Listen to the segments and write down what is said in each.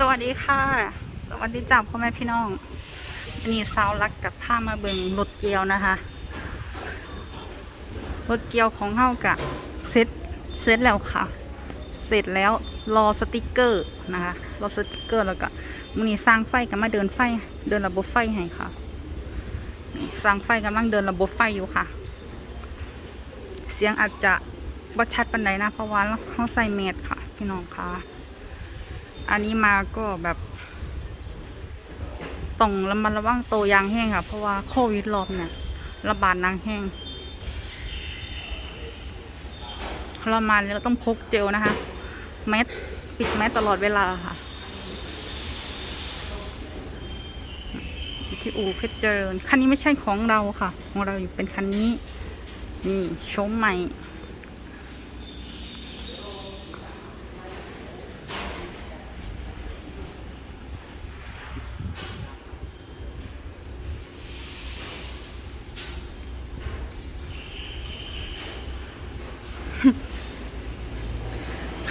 สวัสดีค่ะ สวัสดีจ้าพ่อแม่พี่น้องอันนี้สาวรักกับผ้ามาเบิงรถเกียวนะคะรถเกียวของเฮากะเซ็ตเซ็ตแล้วค่ะ เสร็จแล้วรอสติกเกอร์นะคะรอสติกเกอร์แล้วก็มือนี้สร้างไฟกันมาเดินไฟ เดินระบบไฟให้ค่ะสร้างไฟกำลังเดินระบบไฟอยู่ค่ะ เสียงอาจจะบ่ชัดปันใดนะเพราะว่าเราใส่เมดค่ะ พี่น้องค่ะ อันนี้มาก็แบบต้องระมัดระวังโตวยางแห้งค่ะ เพราะว่าโควิดรอบเนี่ย ระบาดนางแห้งเรามาแล้วต้องพกเจลนะคะ แมสปิดแมสตลอดเวลาค่ะที่อู่เพชรเจริญคันนี้ไม่ใช่ของเราค่ะ ของเราอยู่เป็นคันนี้ นี่ชมใหม่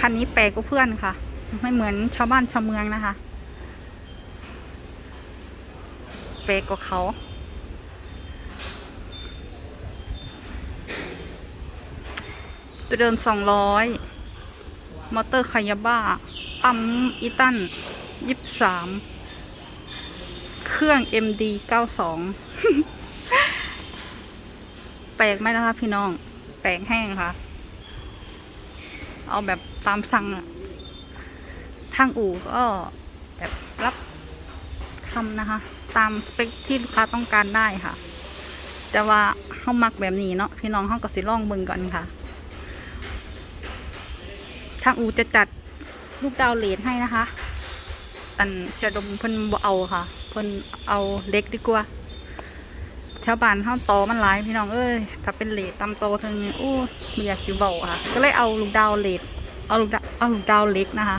คันนี้แปลกกว่าเพื่อนค่ะ ไม่เหมือนชาวบ้านชาวเมืองนะคะ แปลกกว่าเขาตัวเดินสองร้อยมอเตอร์คายาบ้าปั๊มอีตันยี่สามเครื่อง MD เก้าสองแปลกไหมนะคะพี่น้อง แปลกแห้งค่ะ เอาแบบ ตามสั่งอะทางอู่ก็แบบรับทำนะคะ ตามสเปคที่ลูกค้าต้องการได้ค่ะ แต่ว่าเขามักแบบนี้เนาะพี่น้องเขาก็สิลองเบิ่งก่อนค่ะ ทางอู่จะจัดลูกดาวเลนให้นะคะ อันจะดมเพิ่นเอาค่ะเพิ่นเอาเล็กดีกว่าแถวบ้านเฮาโตมันหลายพี่น้องเอ้ยถ้าเป็นเลดตามโตทางนี้โอ้ไม่อยากสิเว้าค่ะ ก็เลยเอาลูกดาวเลด เอาลูกดาวเอาลูกดาวเล็กนะคะ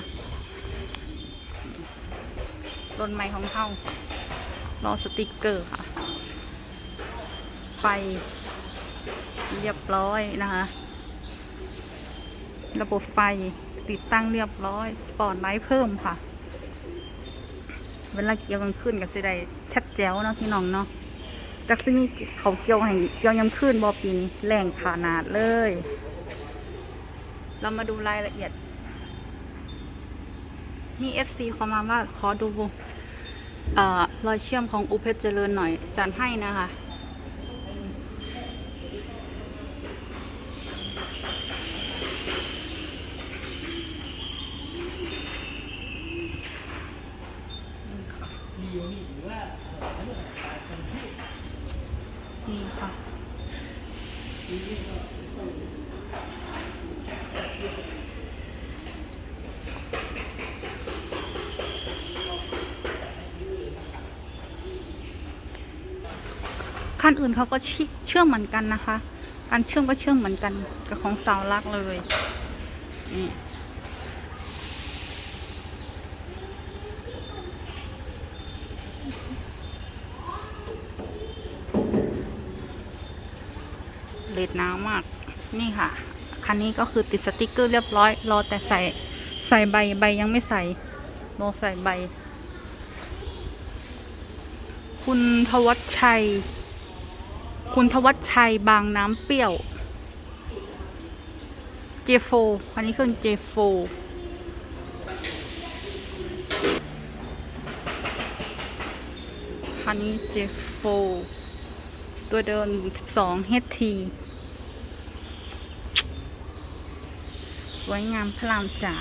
รถใหม่ของเฮารอสติกเกอร์ค่ะ ไฟ เรียบร้อยนะคะ ระบบไฟติดตั้งเรียบร้อย สปอร์ตไลท์เพิ่มค่ะ เวลาเกี่ยวกันขึ้นก็จะได้ชัดแจ๋วเนาะพี่น้องเนาะจากที่มีเขาเกี่ยวให้เกี่ยวยำขึ้นบอปีนี้แรงขนาดเลย เรามาดูรายละเอียด นี่ FC เขามาว่าขอดูเอ่อรอยเชื่อมของอุเพชรเจริญหน่อยจันให้นะคะ นี่ค่ะ ขั้นอื่นเขาก็เชื่อมเหมือนกันนะคะ การเชื่อมก็เชื่อมเหมือนกันกับของสาวรักเลยนี่เลดน้ำมาก นี่ค่ะ คันนี้ก็คือติดสติกเกอร์เรียบร้อย รอแต่ใส่ใส่ใบใบยังไม่ใส่รอใส่ใบ คุณทวัชชัย คุณทวัชชัยบางน้ำเปรี้ยวเจโฟอันนี้เครื่องเจโฟอันนี้เจโฟตัวเดิน12 HT สวยงามพระรามจ่า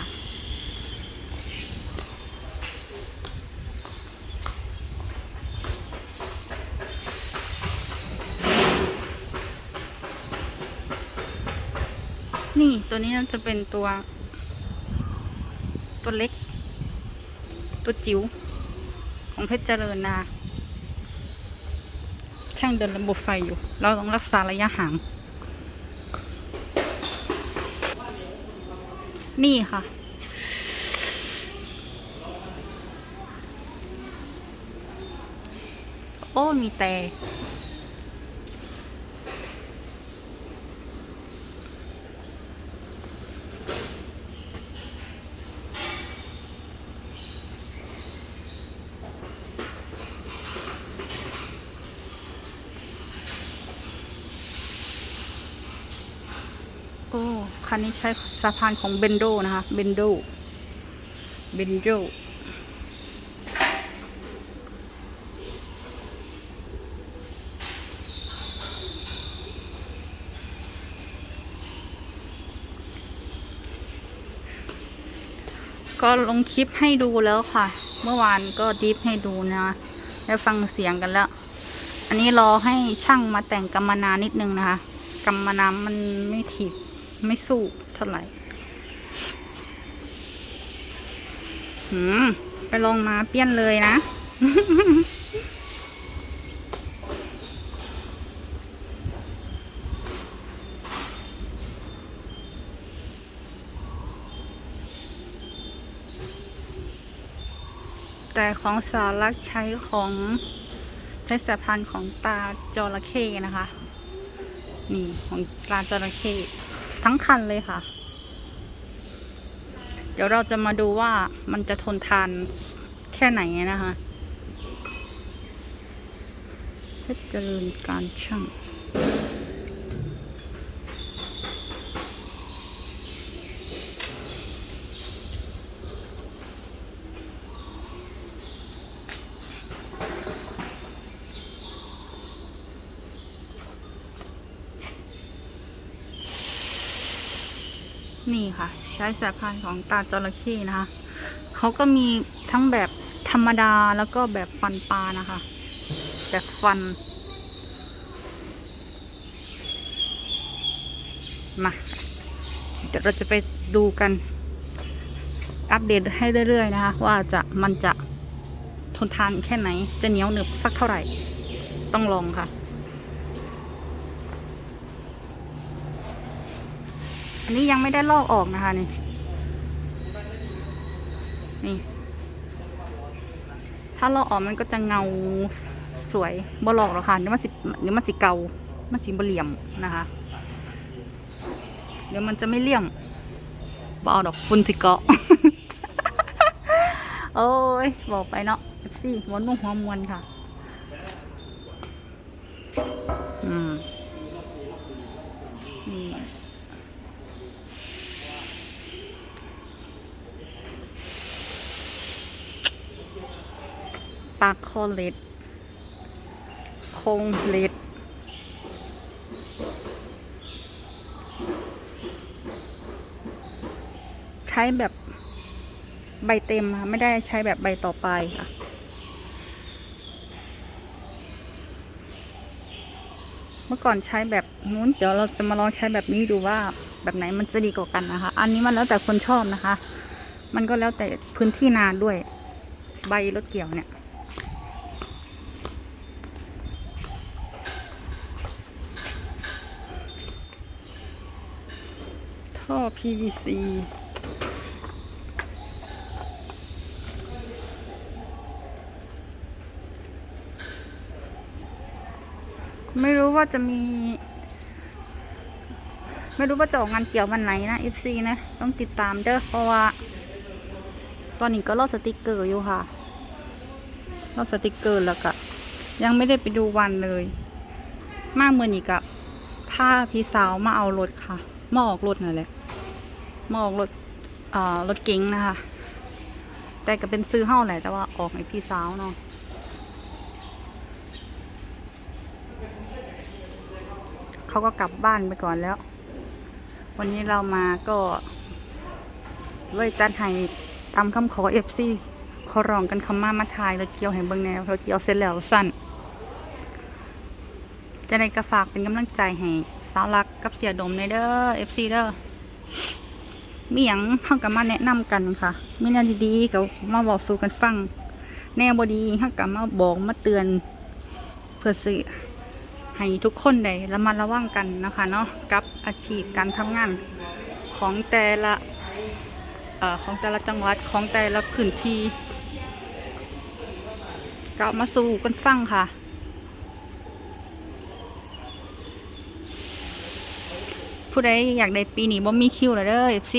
นี่ตัวนี้น่าจะเป็นตัว ตัวเล็ก ตัวจิ๋วของเพชรเจริญนาช่างเดินระบบไฟอยู่ เราต้องรักษาระยะห่าง นี่ค่ะ โอ้มีแต่ คันนี้ใช้สะพานของเบนโดนะคะ เบนโด เบนโดก็ลงคลิปให้ดูแล้วค่ะ เมื่อวานก็ดิฟให้ดูนะ ได้ฟังเสียงกันแล้ว อันนี้รอให้ช่างมาแต่งกำมนานิดนึงนะคะกำมนามันไม่ถีบ ไม่สู้เท่าไหร่หืมไปลองมาเปี้ยนเลยนะ แต่ของสารักใช้ของใช้สายพันธุ์ของตาจระเข้นะคะ นี่ของตาจระเข้ ทั้งคันเลยค่ะ เดี๋ยวเราจะมาดูว่ามันจะทนทานแค่ไหนนะคะเพชรเจริญการช่าง นี่ค่ะ ใช้สายพานของตาจระเข้นะคะเขาก็มีทั้งแบบธรรมดาแล้วก็แบบฟันปลานะคะ แบบฟัน มา เดี๋ยวเราจะไปดูกัน อัปเดตให้เรื่อยๆนะคะ ว่าจะมันจะทนทานแค่ไหนจะเหนียวหนึบสักเท่าไหร่ ต้องลองค่ะ อันนี้ยังไม่ได้ลอกออกนะคะนี่ นี่ ถ้าลอกออกมันก็จะเงาสวยบ่ลอกหรอกค่ะเดี๋ยวมันสิเดี๋ยวมันสิเกามันสิบเหลี่ยมนะคะ เดี๋ยวมันจะไม่เลี่ยมบ่เอาดอกฝุ่นสิเกาะโอ้ยบอกไปเนาะเอฟซีมวนนุ่งหัวมวนค่ะ อืมนี่ ปากคอเล็ดคงเล็ดใช้แบบใบเต็มค่ะไม่ได้ใช้แบบใบต่อไปค่ะเมื่อก่อนใช้แบบนู้นเดี๋ยวเราจะมาลองใช้แบบนี้ดูว่าแบบไหนมันจะดีกว่ากันนะคะ อันนี้มันแล้วแต่คนชอบนะคะ มันก็แล้วแต่พื้นที่นาด้วย ใบรถเกี่ยวเนี่ย PVC ไม่รู้ว่าจะมี ไม่รู้ว่าจะออกงานเกี่ยววันไหนนะ FC นะ ต้องติดตามเด้อเพราะว่า ตอนนี้ก็รอสติกเกอร์อยู่ค่ะรอสติกเกอร์แล้วก็ยังไม่ได้ไปดูวันเลย มากเมื่อนี้กับถ้าพี่สาวมาเอารถค่ะมาออกรถนั่นแหละ มาออกรถเอ่ารถเก๋งนะคะ แต่ก็เป็นซื้อเฮ้าแหละแต่ว่าออกให้พี่สาวเนาะเขาก็กลับบ้านไปก่อนแล้ว วันนี้เรามาก็เลยจัดให้ตามคำขอเอฟซีขอร้องกันคำมามาทายรถเกี่ยวให้เบิงแนวรถเกี่ยวเสร็จแล้วสั้นจะได้กระฝากเป็นกำลังใจให้สาวรักกับเสียดมในเด้อเอฟซีเด้อ มีหยังเฮากับมาแนะนำกันค่ะ มีแนวดีๆก็มาบอกสู่กันฟัง แนวบดีเฮากับมาบอกมาเตือน เพื่อสิให้ทุกคนได้ระมัดระวังกันนะคะเนาะกับอาชีพการทำงานของแต่ละเอ่อของแต่ละจังหวัดของแต่ละพื้นที่ก็เอามาสู่กันฟังค่ะ ผู้ใดอยากได้ปีนี้บ่มีคิวแล้วเด้อ FC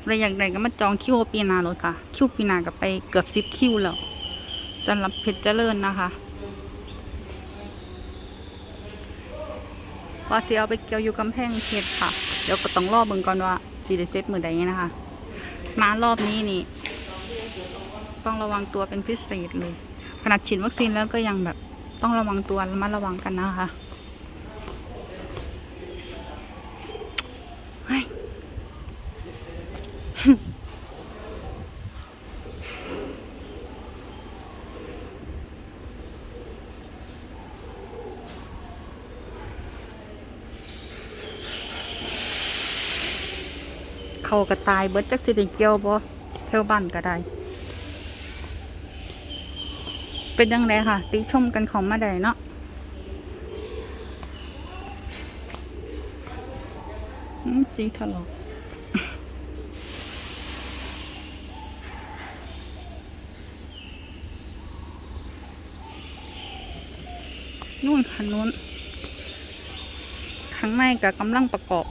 ผู้ใดอยากได้ก็มาจองคิวปีหน้าเลยค่ะ คิวปีหน้าก็ไปเกือบ10คิวแล้วสำหรับเพชรเจริญนะคะว่าสิเอาไปเกี่ยวอยู่กำแพงเพชรค่ะ เดี๋ยวก็ต้องรอเบิ่งก่อนว่าสิได้เซตมือใดนะคะ มารอบนี้นี่ ต้องระวังตัวเป็นพิเศษเลย ขนาดฉีดวัคซีนแล้วก็ยังแบบต้องระวังตัวระมัดระวังกันนะคะเฮ้ย เขาก็ตายเบิดจักสิได้เกี่ยวบ่เทวบ้านก็ได้ เป็นยังไงค่ะ ติชมกันของมาได้เนาะสีถลอก นู่นคันนู้นข้างในกับกำลังประกอบ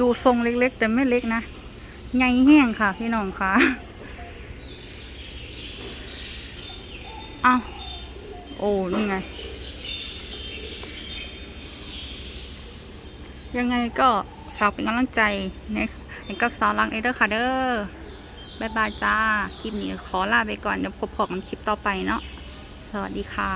ดูทรงเล็กๆ แต่ไม่เล็กนะใหญ่แห้งค่ะพี่น้องคะเอาโอ้นี่ไง ยังไงก็ ฝากเป็นกำลังใจในในกับสาวรักเอเดอร์ค่ะเด้อบายบายจ้า คลิปนี้ขอลาไปก่อนเดี๋ยวพบกันคลิปต่อไปเนาะ สวัสดีค่ะ